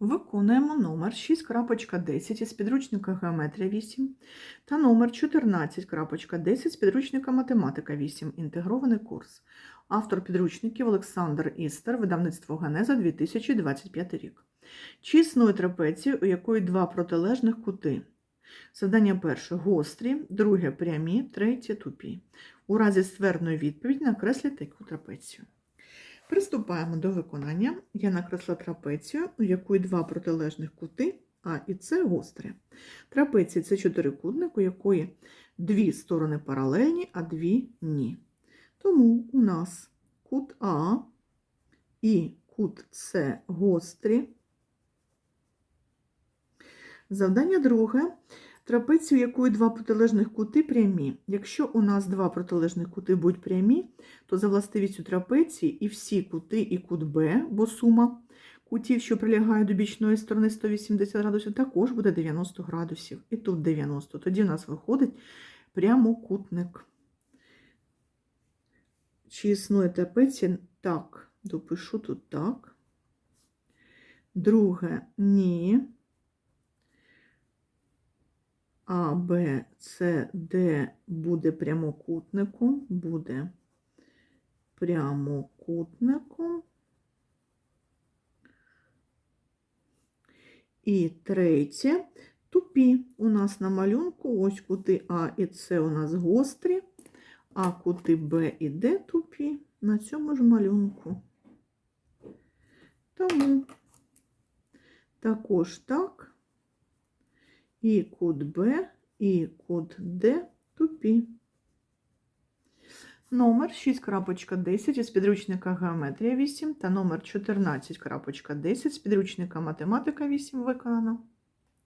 Виконуємо номер 6.10 із підручника Геометрія 8 та номер 14.10 з підручника Математика 8. Інтегрований курс. Автор підручників Олександр Істер, видавництво Генеза 2025 рік. Чи існує у якої два протилежних кути? Завдання перше гострі, друге прямі, третє тупі. У разі ствердної відповіді накресліть таку трапецію. Приступаємо до виконання. Я накресла трапецію, у якої два протилежних кути А і С гострі. Трапеція це чотирикутник, у якої дві сторони паралельні, а дві ні. Тому у нас кут А і кут С гострі. Завдання друге. Трапецію, якої два протилежних кути прямі. Якщо у нас два протилежних кути будуть прямі, то за властивістю трапеції і всі кути, і кут Б, бо сума кутів, що прилягають до бічної сторони 180 градусів, також буде 90 градусів. І тут 90. Тоді у нас виходить прямокутник. Чи існує трапеція? Так, допишу тут так. Друге ні. А, Б, С, Д буде прямокутником, буде прямокутником. І третє, тупі у нас на малюнку, ось кути А і С у нас гострі, а кути Б і Д тупі на цьому ж малюнку. Тому також так. І кут Б, і кут Д тупі. Номер 6.10 із підручника Геометрія 8 та номер 14.10 з підручника Математика 8 виконано.